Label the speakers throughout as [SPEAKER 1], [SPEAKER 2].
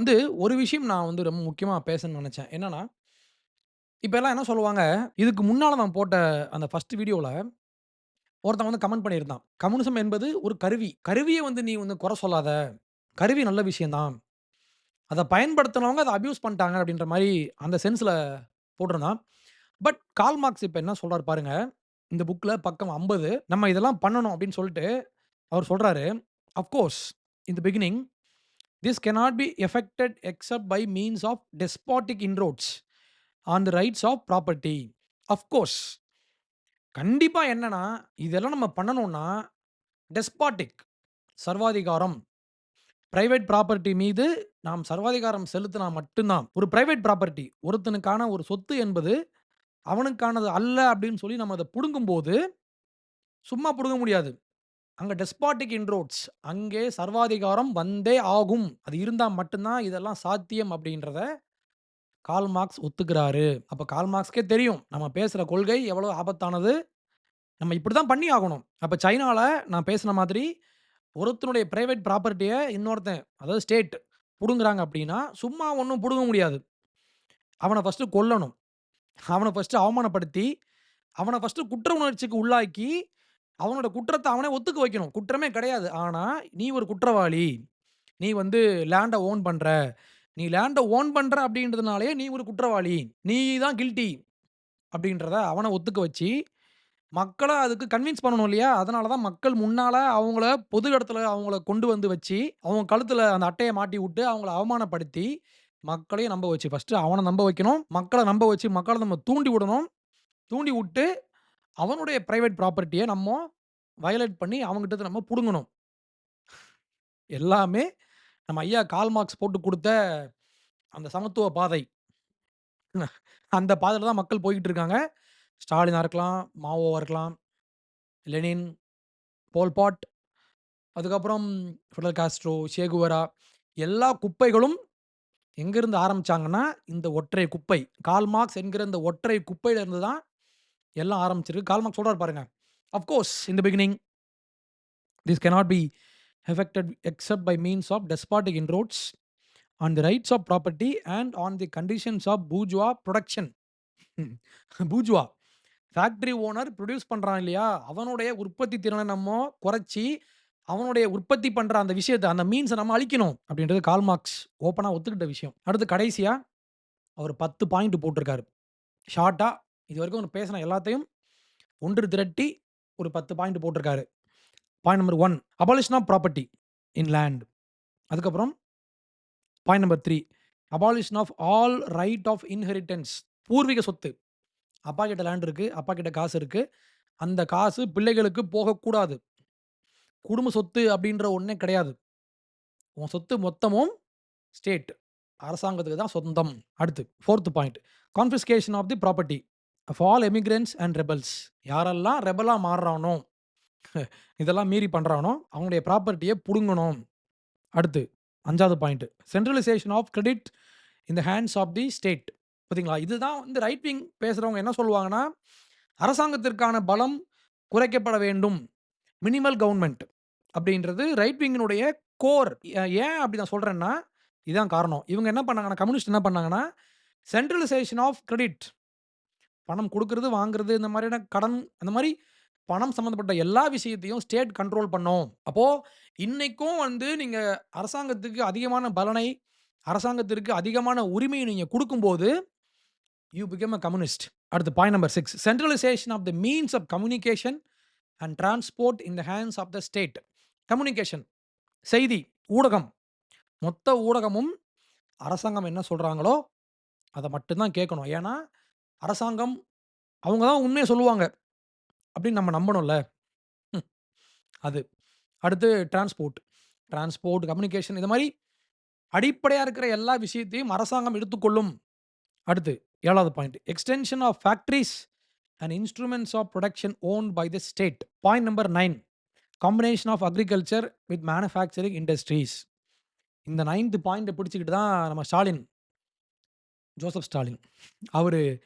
[SPEAKER 1] வந்து ஒரு விஷயம் நான் வந்து ரொம்ப முக்கியமா பேசணும்னு நினச்சேன் என்னன்னா, இப்ப எல்லாம் என்ன சொல்லுவாங்க, இதுக்கு முன்னால நான் போட்ட அந்த ஃபர்ஸ்ட் வீடியோல ஒருத்தன் வந்து கமெண்ட் பண்ணியிருந்தான். கம்யூனிசம் என்பது ஒரு கருவி. கருவிய வந்து நீ வந்து குறை சொல்லாத. கருவி நல்ல விஷயம் தான். அத பயன்படுத்துனவங்க அத அப்யூஸ் பண்ணிட்டாங்க அப்படின்ற மாரி அந்த சென்ஸ்ல போட்டிருந்தான். பட் கார்ல் மார்க்ஸ் இப்ப என்ன சொல்றாரு பாருங்க. இந்த புக்ல பக்கம் 50 நம்ம இதெல்லாம் பண்ணணும் அப்படின்னு சொல்லிட்டு அவர் சொல்றாரு. "Of course, in the beginning this cannot be effected except by means of despotic inroads on the rights of property. Of course கண்டிப்பாக என்னன்னா, இதெல்லாம் நம்ம பண்ணணும்னா, டெஸ்பாட்டிக் சர்வாதிகாரம், பிரைவேட் ப்ராப்பர்ட்டி மீது நாம் சர்வாதிகாரம் செலுத்தினா மட்டும்தான் ஒரு பிரைவேட் ப்ராப்பர்ட்டி ஒருத்தனுக்கான ஒரு சொத்து என்பது அவனுக்கானது அல்ல அப்படின்னு சொல்லி நம்ம அதை பிடுங்கும்போது சும்மா புடுங்க முடியாது. அங்கே டெஸ்பாட்டிக் இன்ரோட்ஸ் அங்கே சர்வாதிகாரம் வந்தே ஆகும். அது இருந்தால் மட்டும்தான் இதெல்லாம் சாத்தியம் அப்படின்றத கார்ல் மார்க்ஸ் ஒத்துக்கிறாரு. அப்போ கால் மார்க்ஸ்க்கே தெரியும். நம்ம பேசுகிற கொள்கை எவ்வளோ ஆபத்தானது. நம்ம இப்படி தான் பண்ணி ஆகணும். அப்போ சைனாவில் நான் பேசின மாதிரி ஒருத்தனுடைய ப்ரைவேட் ப்ராப்பர்ட்டியை இன்னொருத்தன் அதாவது ஸ்டேட் பிடுங்குறாங்க அப்படின்னா சும்மா ஒன்றும் பிடுங்க முடியாது. அவனை ஃபஸ்ட்டு கொல்லணும். அவனை ஃபஸ்ட்டு அவமானப்படுத்தி, அவனை ஃபர்ஸ்ட்டு குற்ற உணர்ச்சிக்கு உள்ளாக்கி, அவனோட குற்றத்தை அவனே ஒத்துக்க வைக்கணும். குற்றமே கிடையாது. ஆனால் "நீ ஒரு குற்றவாளி. நீ வந்து லேண்டை ஓன் பண்ணுற நீ லேண்டை ஓன் பண்ணுற அப்படின்றதுனாலே நீ ஒரு குற்றவாளி. நீ தான் கில்ட்டி" அப்படின்றத அவனை ஒத்துக்க வச்சு, மக்களை அதுக்கு கன்வின்ஸ் பண்ணணும் இல்லையா? அதனால தான் மக்கள் முன்னால் அவங்கள பொது இடத்துல அவங்கள கொண்டு வந்து வச்சு, அவங்க கழுத்தில் அந்த அட்டையை மாட்டி விட்டு அவங்கள அவமானப்படுத்தி, மக்களையும் நம்ப வச்சு ஃபஸ்ட்டு அவனை நம்ப வைக்கணும். மக்களை நம்ப வச்சு, மக்களை நம்ம தூண்டி விடணும். தூண்டி விட்டு அவனுடைய பிரைவேட் ப்ராப்பர்ட்டிய நம்ம வயலேட் பண்ணி அவன்கிட்டருந்து நம்ம புடுங்கணும். எல்லாமே நம்ம ஐயா கார்ல் மார்க்ஸ் போட்டு குடுத்த அந்த சமத்துவ பாதை. அந்த பாதையில தான் மக்கள் போய்க்கிட்டு இருக்காங்க. ஸ்டாலினா இருக்கலாம், மாவோவா இருக்கலாம், லெனின், போல்பாட் அதுக்கப்புறம் ஃபிடல் காஸ்ட்ரோ, சே குவேரா எல்லா குப்பைகளும் எங்கிருந்து ஆரம்பிச்சாங்கன்னா, இந்த ஒற்றை குப்பை. கார்ல் மார்க்ஸ் என்கிற இந்த ஒற்றை குப்பையிலேருந்து தான் எல்லாம் ஆரம்பிச்சிருக்கு. கார்ல் சொல்கிறார் பாருங்கள் பாருங்க. "Of course in beginning this cannot be effected except by means of despotic inroads on the rights of property and on the conditions of bourgeois production bourgeois factory owner produce பண்ணுறான் இல்லையா? அவனுடைய உற்பத்தி திறனை நம்ம குறைச்சி அவனுடைய உற்பத்தி பண்ணுற அந்த விஷயத்த, அந்த மீன்ஸை நம்ம அழிக்கணும். அப்படின்றது கால்மார்க்ஸ் ஓப்பனாக ஒத்துக்கிட்ட விஷயம். அடுத்து கடைசியாக அவர் 10 பாயிண்ட் போட்டிருக்காரு. ஷார்ட்டாக இது வரைக்கும் அவர் பேசின எல்லாத்தையும் ஒன்று திரட்டி ஒரு 10 பாயிண்ட் போட்டிருக்காரு. Point number one abolition of property in land. அதுக்கப்புறம் point number three abolition of all right of inheritance பூர்வீக சொத்து. அப்பா கிட்ட லேண்ட் இருக்குது அப்பா கிட்ட காசு இருக்குது அந்த காசு பிள்ளைகளுக்கு போகக்கூடாது. குடும்ப சொத்து அப்படின்ற ஒன்றே கிடையாது. உன் சொத்து மொத்தமும் ஸ்டேட் அரசாங்கத்துக்கு தான் சொந்தம். அடுத்து fourth point confiscation of the property of all and rebels யாரெல்லாம் ரெபலாக மாறுறானோ, இதெல்லாம் மீறி பண்ணுறானோ அவங்களுடைய ப்ராப்பர்ட்டியை புடுங்கணும். அடுத்து அஞ்சாவது point centralisation of credit in hands of the state. பார்த்தீங்களா? இதுதான் வந்து ரைட் விங் பேசுகிறவங்க என்ன சொல்லுவாங்கன்னா, அரசாங்கத்திற்கான பலம் குறைக்கப்பட வேண்டும். மினிமல் கவர்மெண்ட் அப்படின்றது ரைட் விங்கினுடைய கோர். ஏன் அப்படி நான் சொல்கிறேன்னா இதுதான் காரணம். இவங்க என்ன பண்ணாங்கன்னா, கம்யூனிஸ்ட் என்ன பண்ணாங்கன்னா, சென்ட்ரலைசேஷன் ஆஃப் கிரெடிட் பணம் கொடுக்கறது வாங்குறது இந்த மாதிரியான கடன் அந்த மாதிரி பணம் சம்மந்தப்பட்ட எல்லா விஷயத்தையும் ஸ்டேட் கண்ட்ரோல் பண்ணோம் அப்போது இன்றைக்கும் வந்து நீங்கள் அரசாங்கத்துக்கு அதிகமான பலனை, அரசாங்கத்திற்கு அதிகமான உரிமையை நீங்கள் கொடுக்கும்போது யூ பிகம் அ கம்யூனிஸ்ட். அடுத்து point number six centralisation of the means of communication and transport in the hands of the state. Communication செய்தி, ஊடகம். மொத்த ஊடகமும் அரசாங்கம் என்ன சொல்கிறாங்களோ அதை மட்டும்தான் கேட்கணும். ஏன்னா, அரசாங்கம் அவங்க தான் உண்மையை சொல்லுவாங்க. அப்படின்னு நம்ம நம்பணும்ல. ம். அது. அடுத்து டிரான்ஸ்போர்ட். டிரான்ஸ்போர்ட், கம்யூனிகேஷன் இது மாதிரி அடிப்படையாக இருக்கிற எல்லா விஷயத்தையும் அரசாங்கம் எடுத்துக்கொள்ளும். அடுத்து ஏழாவது point extension of factories and instruments of production own by the state. Point number nine combination of agriculture with manufacturing industries. இந்த நைன்த்து பாயிண்ட்டை பிடிச்சிக்கிட்டு தான் நம்ம ஸ்டாலின் ஜோசப் ஸ்டாலின். அவர்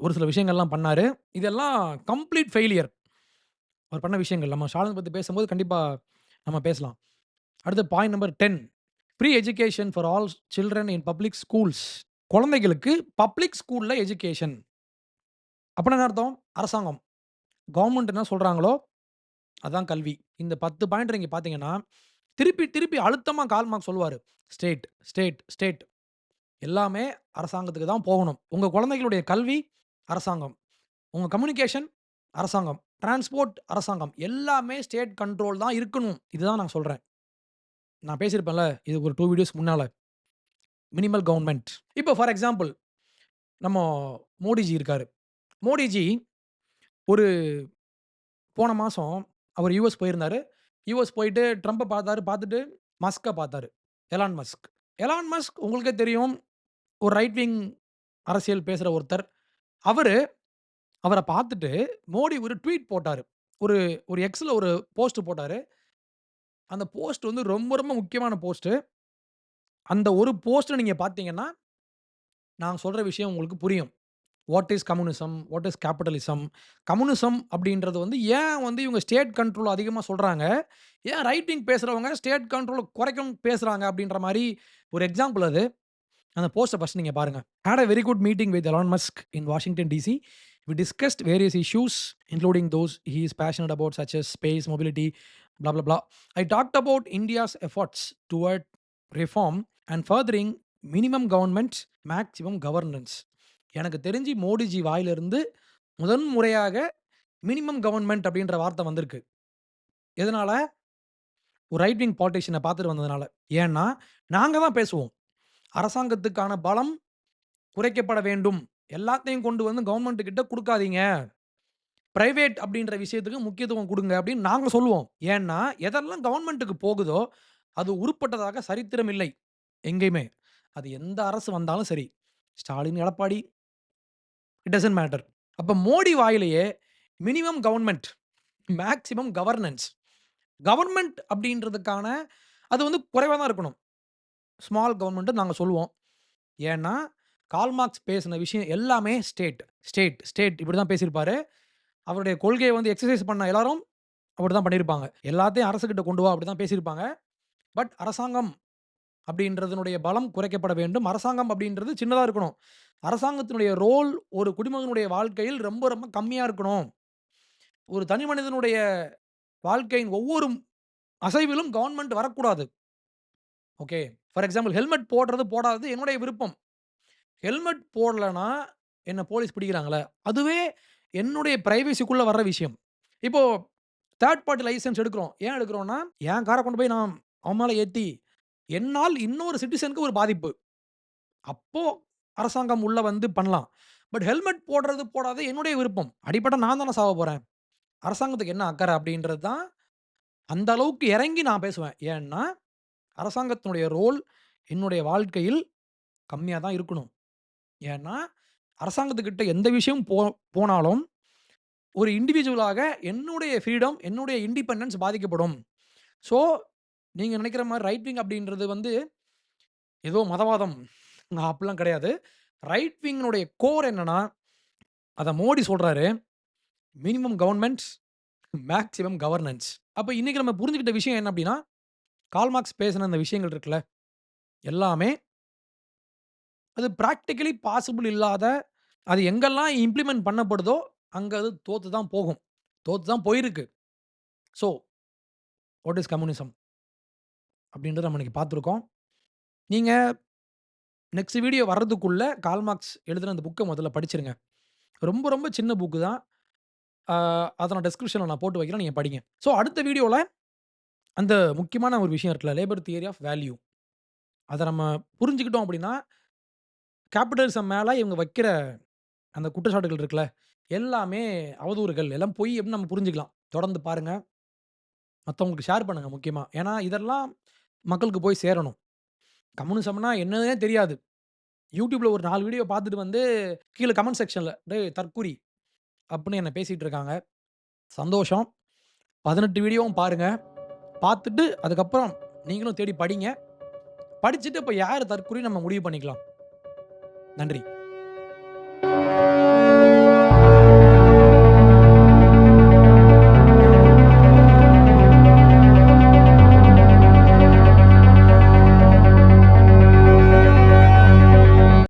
[SPEAKER 1] ஒரு சில விஷயங்கள்லாம் பண்ணாரு. இதெல்லாம் கம்ப்ளீட் ஃபெயிலியர். அவர் பண்ண விஷயங்கள். நம்ம ஸ்டாலின் பற்றி பேசும்போது கண்டிப்பாக நம்ம பேசலாம். அடுத்து point number 10 free education for all children in public schools. குழந்தைகளுக்கு பப்ளிக் ஸ்கூலில் எஜுகேஷன். அப்படின்னா என்ன அர்த்தம்? அரசாங்கம். கவர்மெண்ட் என்ன சொல்கிறாங்களோ அதுதான் கல்வி. இந்த 10 பாயிண்ட் நீங்க பார்த்தீங்கன்னா, திருப்பி திருப்பி அழுத்தமாக கால்மார்க் சொல்லுவார் ஸ்டேட், ஸ்டேட், ஸ்டேட். எல்லாமே அரசாங்கத்துக்கு தான் போகணும். உங்கள் குழந்தைகளுடைய கல்வி, அரசாங்கம். உங்கள் கம்யூனிகேஷன், அரசாங்கம். டிரான்ஸ்போர்ட், அரசாங்கம். எல்லாமே ஸ்டேட் கண்ட்ரோல் தான் இருக்கணும். இதுதான் நான் சொல்கிறேன் நான் பேசியிருப்பேன்ல, இது ஒரு டூ வீடியோஸ் முன்னால் மினிமல் கவர்மெண்ட் இப்போ ஃபார் எக்ஸாம்பிள் நம்ம மோடிஜி இருக்கார் மோடிஜி ஒரு போன மாதம் அவர் யூஎஸ் போயிருந்தார் யூஎஸ் போயிட்டு ட்ரம்ப்பை பார்த்தாரு. பார்த்துட்டு மஸ்கை பார்த்தாரு. Elon Musk. எலான் மஸ்க் உங்களுக்கே தெரியும். ஒரு ரைட் விங் அரசியல் பேசுகிற ஒருத்தர். அவரு அவர பார்த்துட்டு மோடி ஒரு ட்வீட் போட்டாரு. ஒரு ஒரு எக்ஸ்ல ஒரு போஸ்ட் போட்டாரு. அந்த போஸ்ட் வந்து ரொம்ப ரொம்ப முக்கியமான போஸ்ட்டு அந்த ஒரு போஸ்ட்ட நீங்க பார்த்தீங்கன்னா, நான் சொல்ற விஷயம் உங்களுக்கு புரியும். What is communism? What is capitalism? Communism அப்படின்றது வந்து ஏன் வந்து இவங்க ஸ்டேட் கண்ட்ரோல் அதிகமா சொல்றாங்க? ஏன் ரைட் விங் பேசுறவங்க ஸ்டேட் கண்ட்ரோல குறைக்கணும்னு பேசுறாங்க அப்படின்ற மாரி ஒரு எக்ஸாம்பிள் அது. அந்த போஸ்டை ஃபஸ்ட் நீங்கள் பாருங்கள் had a very good meeting with Elon Musk in Washington DC we discussed various issues including those he is passionate about such as space mobility bla bla I talked about India's efforts toward reform and furthering minimum government maximum governance எனக்கு தெரிஞ்சு மோடிஜி வாயிலிருந்து முதன் முறையாக minimum government அப்படின்ற வார்த்தை வந்திருக்கு எதனால் ஒரு ரைட் விங் பாலிட்டிஷியனை பார்த்துட்டு வந்ததுனால ஏன்னா நாங்கள் தான் பேசுவோம் அரசாங்கத்துக்கான பலம் குறைக்கப்பட வேண்டும். எல்லாத்தையும் கொண்டு வந்து கவர்மெண்ட் கிட்ட கொடுக்காதீங்க பிரைவேட் அப்படின்ற விஷயத்துக்கு முக்கியத்துவம் கொடுங்க அப்படின்னு நாங்கள் சொல்லுவோம். ஏன்னா, எதெல்லாம் கவர்மெண்ட்டுக்கு போகுதோ, அது உருப்பட்டதாக சரித்திரம் இல்லை. எங்கேயுமே. அது எந்த அரசு வந்தாலும் சரி. Stalin, Edappadi it doesn't matter. அப்போ மோடி வாயிலேயே minimum government maximum governance. Government அப்படின்றதுக்கான அது வந்து குறைவாக தான் இருக்கணும். ஸ்மால் கவர்மெண்ட்டு நாங்கள் சொல்லுவோம். ஏன்னா, கால்மார்க்ஸ் பேசின விஷயம் எல்லாமே ஸ்டேட், ஸ்டேட், ஸ்டேட் இப்படி தான் பேசியிருப்பாரு. அவருடைய கொள்கையை வந்து எக்ஸசைஸ் பண்ண எல்லாரும் அப்படி தான் பண்ணியிருப்பாங்க. எல்லாத்தையும் அரசுக்கிட்ட கொண்டு வா அப்படி தான் பேசியிருப்பாங்க. பட் அரசாங்கம் அப்படின்றதுனுடைய பலம் குறைக்கப்பட வேண்டும். அரசாங்கம் அப்படின்றது சின்னதாக இருக்கணும். அரசாங்கத்தினுடைய ரோல் ஒரு குடிமகனுடைய வாழ்க்கையில் ரொம்ப ரொம்ப கம்மியாக இருக்கணும். ஒரு தனி மனிதனுடைய வாழ்க்கையின் ஒவ்வொரு அசைவிலும் கவர்மெண்ட் வரக்கூடாது. ஓகே. ஃபார் எக்ஸாம்பிள் ஹெல்மெட் போடுறது, போடாதது என்னுடைய விருப்பம். ஹெல்மெட் போடலன்னா என்னை போலீஸ் பிடிக்கிறாங்களே அதுவே என்னுடைய ப்ரைவசிக்குள்ளே வர்ற விஷயம். இப்போது தேர்ட் பார்ட்டி லைசென்ஸ் எடுக்கிறோம். ஏன் எடுக்கிறோன்னா என் காரை கொண்டு போய் நான் அவன் மேலே ஏற்றி என்னால் இன்னொரு சிட்டிசனுக்கு ஒரு பாதிப்பு. அப்போது அரசாங்கம் உள்ளே வந்து பண்ணலாம். பட் ஹெல்மெட் போடுறது, போடாது என்னுடைய விருப்பம். அடிப்பட்ட நான் தானே சாவ போகிறேன் அரசாங்கத்துக்கு என்ன அக்கறை அப்படின்றது தான் அந்த அளவுக்கு இறங்கி நான் பேசுவேன். ஏன்னா, அரசாங்கத்தினுடைய ரோல் என்னுடைய வாழ்க்கையில் கம்மியாக தான் இருக்கணும். ஏன்னா, அரசாங்கத்துக்கிட்ட எந்த விஷயம் போ போனாலும், ஒரு இண்டிவிஜுவலாக என்னுடைய ஃப்ரீடம், என்னுடைய இண்டிபெண்டன்ஸ் பாதிக்கப்படும். ஸோ, நீங்கள் நினைக்கிற மாதிரி ரைட் விங் அப்படின்றது வந்து, ஏதோ மதவாதம் அப்படிலாம் கிடையாது. ரைட் விங்கினுடைய கோர் என்னன்னா, அதை மோடி சொல்கிறாரு மினிமம் கவர்மெண்ட்ஸ் மேக்சிமம் கவர்னன்ஸ். அப்போ இன்றைக்கி நம்ம புரிஞ்சுக்கிட்ட விஷயம் என்ன அப்படின்னா, கால்மார்க்ஸ் பேசின அந்த விஷயங்கள் இருக்குல்ல, எல்லாமே அது ப்ராக்டிக்கலி பாசிபிள் இல்லாத, அது எங்கெல்லாம் இம்ப்ளிமெண்ட் பண்ணப்படுதோ, அங்கே அது தோற்று தான் போகும். தோற்று தான் போயிருக்கு. So, what is communism? அப்படின்றத நம்ம இன்றைக்கி பார்த்துருக்கோம். நீங்கள் நெக்ஸ்ட் வீடியோ வர்றதுக்குள்ளே கால்மார்க்ஸ் எழுதின அந்த புக்கை முதல்ல படிச்சிருங்க. ரொம்ப ரொம்ப சின்ன புக்கு தான். அதை நான் டெஸ்கிரிப்ஷனில் நான் போட்டு வைக்கிறேன். நீங்கள் படிங்க. ஸோ, அடுத்த வீடியோவில் அந்த முக்கியமான ஒரு விஷயம் இருக்குல்ல, லேபர் தியரி ஆஃப் வேல்யூ. அத நம்ம புரிஞ்சுக்கிட்டோம் அப்படின்னா, கேபிட்டலிசம் மேல இவங்க வைக்கிற அந்த குற்றச்சாட்டுகள் இருக்குல்ல, எல்லாமே அவதூறுகள், எல்லாம் பொய் அப்படின்னு நம்ம புரிஞ்சுக்கலாம். தொடர்ந்து பாருங்க. மத்தவங்களுக்கு ஷேர் பண்ணுங்க முக்கியமா. ஏன்னா, இதெல்லாம் மக்களுக்கு போய் சேரணும். கம்யூனிசம்னா என்னதுன்னே தெரியாது. YouTubeல ஒரு 4 வீடியோ பார்த்துட்டு வந்து, கீழ கமெண்ட் செக்ஷன்ல "டேய் தற்குறி" அப்படின்னு என்ன பேசிட்டு இருக்காங்க. சந்தோஷம். 18 வீடியோவும் பாருங்க. பார்த்துட்டு அதுக்கப்புறம் நீங்களும் தேடி படிங்க. படிச்சுட்டு இப்போ யார் தற்கொலை நம்ம முடிவு பண்ணிக்கலாம். நன்றி.